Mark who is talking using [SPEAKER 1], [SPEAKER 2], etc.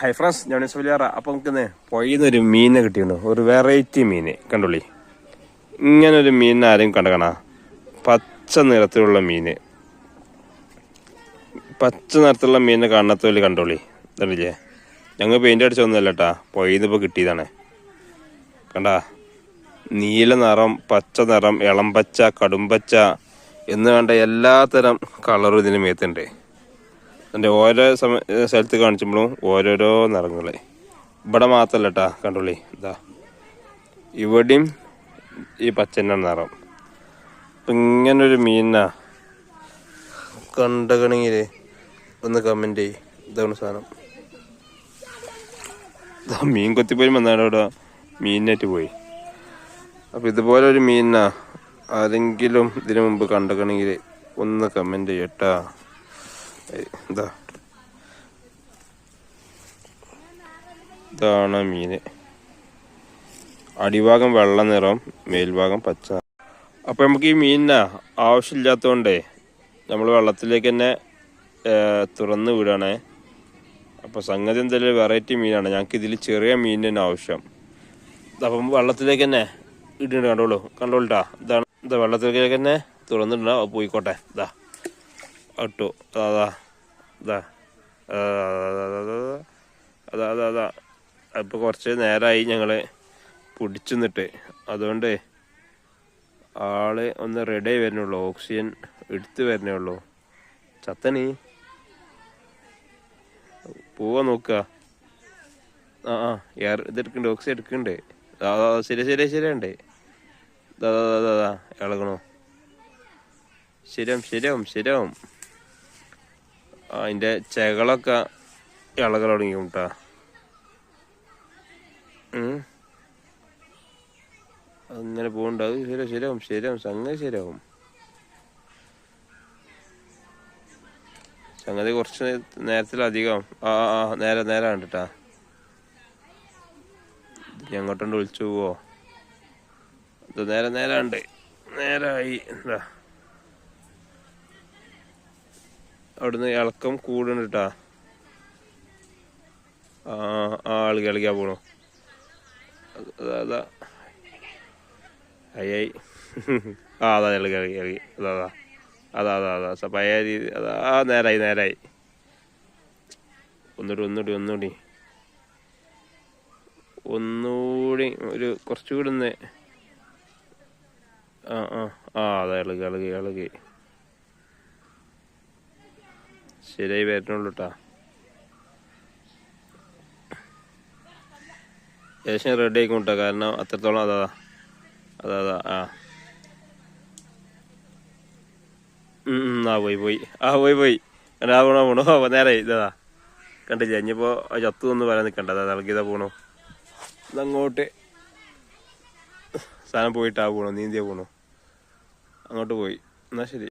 [SPEAKER 1] Hi friends ഞാൻ സുലിയാറ അപ്പം നമുക്ക് പൊയ്യുന്ന ഒരു മീനെ കിട്ടിയുണ്ടോ ഒരു വെറൈറ്റി മീൻ കണ്ടുള്ളി ഇങ്ങനൊരു മീൻ ആരെയും കണ്ടകണ പച്ച നിറത്തിലുള്ള മീൻ പച്ച നിറത്തിലുള്ള മീനിനെ വലിയ കണ്ടോളി. കണ്ടില്ലേ? ഞങ്ങൾ പെയിന്റ് അടിച്ചൊന്നുമല്ല കേട്ടാ പൊയ്യുന്നിപ്പോൾ കിട്ടിയതാണ്. കണ്ടാ? നീല നിറം പച്ച നിറം ഇളം പച്ച കടുംപച്ച എന്ന് വേണ്ട എല്ലാത്തരം കളറും ഇതിന് മേത്തുണ്ട്. എന്റെ ഓരോ സമ സ്ഥലത്ത് കാണിച്ചുമ്പോഴും ഓരോരോ നിറങ്ങളെ. ഇവിടെ മാത്രല്ല കേട്ടാ കണ്ടോളി ഇതാ. ഇവിടെയും ഈ പച്ചന്റെ നിറം. അപ്പം ഇങ്ങനൊരു മീനാ കണ്ടകണെങ്കിൽ ഒന്ന് കമന്റ് ചെയ്യ്. ഇതാണ് സാധനം. മീൻ കൊത്തിപ്പോയി വന്നാണ് അവിടെ മീനായിട്ട് പോയി. അപ്പം ഇതുപോലെ ഒരു മീനാ ആരെങ്കിലും ഇതിനു മുമ്പ് കണ്ടകണെങ്കിൽ ഒന്ന് കമന്റ് ചെയ്യട്ടാ ഇതാ ഇതാണ് മീന് അടിഭാഗം വെള്ള നിറം മേൽഭാഗം പച്ച. അപ്പം നമുക്ക് ഈ മീനിന ആവശ്യമില്ലാത്തതുകൊണ്ടേ നമ്മൾ വെള്ളത്തിലേക്ക് തന്നെ തുറന്ന് വിടുകയാണേ അപ്പോൾ സംഗതി എന്തായാലും വെറൈറ്റി മീനാണ്. ഞങ്ങൾക്ക് ഇതിൽ ചെറിയ മീൻ തന്നെ ആവശ്യം. അപ്പം വെള്ളത്തിലേക്ക് തന്നെ ഇടുന്നുണ്ട് കണ്ടോളൂ. കണ്ടോളിട്ടാ ഇതാണ്. ഇതാ വെള്ളത്തിലേക്ക് തന്നെ തുറന്നിട്ടുണ്ടോ പോയിക്കോട്ടെ. ഇതാ ഇട്ടു അതാ അതാ അതാ കുറച്ച് നേരമായി ഞങ്ങൾ പിടിച്ചു നിന്നിട്ട് അതുകൊണ്ട് ആൾ ഒന്ന് റെഡി ആയി വരുന്നുള്ളൂ ഓക്സിജൻ എടുത്ത് വരുന്നേ ഉള്ളൂ ചത്തനി പോവാ നോക്കുക ആ ആ എയർ ഇത് എടുക്കണ്ട് ഓക്സിജൻ എടുക്കണ്ടേ ആ ശരി ശരി ശരി ദാ ദാ, ദാ, ദാ, ഇളകണോ ശരിയാവും ശരിയാവും ശരിയാവും അതിന്റെ ചെകളൊക്കെ ഇളകൾ തുടങ്ങി കേട്ടോ അങ്ങനെ പോകണ്ട അത് ശരിയാവും ശരിയാവും ശരിയാവും സംഗതി ശരിയാവും. സംഗതി കുറച്ച് നേരത്തിലധികം. ആ, ആ നേരെ നേരെ കണ്ടിട്ടാ ഞങ്ങോട്ടുണ്ട് വിളിച്ചു പോവോ? അത് നേരെ നേരെ ഉണ്ട് നേരായി എന്താ അവിടുന്ന് ഇളക്കം കൂടുന്നുണ്ട് കേട്ടാ ആ ആ ആൾ കളിക്കാൻ പോണു. അതാ അയ്യായി ആ അതാ ഇളകി ഇളകി ഇളകി. അതാ അതാ. അതാ അതാ അതാ. സ- പഴയ രീതി അതാ. നേരായി നേരായി. ഒന്നുകൂടി ഒന്നുകൂടി ഒന്നുകൂടി ഒന്നുകൂടി ഒരു കുറച്ചുകൂടി ഒന്ന്. ആ ആ ആ അതാ ഇളകി ഇളകി ഇളകി. ശരിയായി വരുന്നുള്ളൂ കേട്ടോ ഏകദേശം റെഡി ആയിക്കും കേട്ടോ കാരണം അത്രത്തോളം അതാ അതാ അതാ ആ. ആ പോയി പോയി. ആ പോയി പോയി. എന്നാ പോണോ പോണോ. ഓ, നേരെ ഇതാ കണ്ടില്ല ഇനിയിപ്പോ ചത്തു ഒന്ന് പറയാൻ നിൽക്കണ്ട അതാ ഇളകിയതാ പോണോ. ഇതങ്ങോട്ട് സാധനം പോയിട്ടാ പോണോ നീന്തിയാ പോണോ. അങ്ങോട്ട് പോയി. എന്നാ ശരി.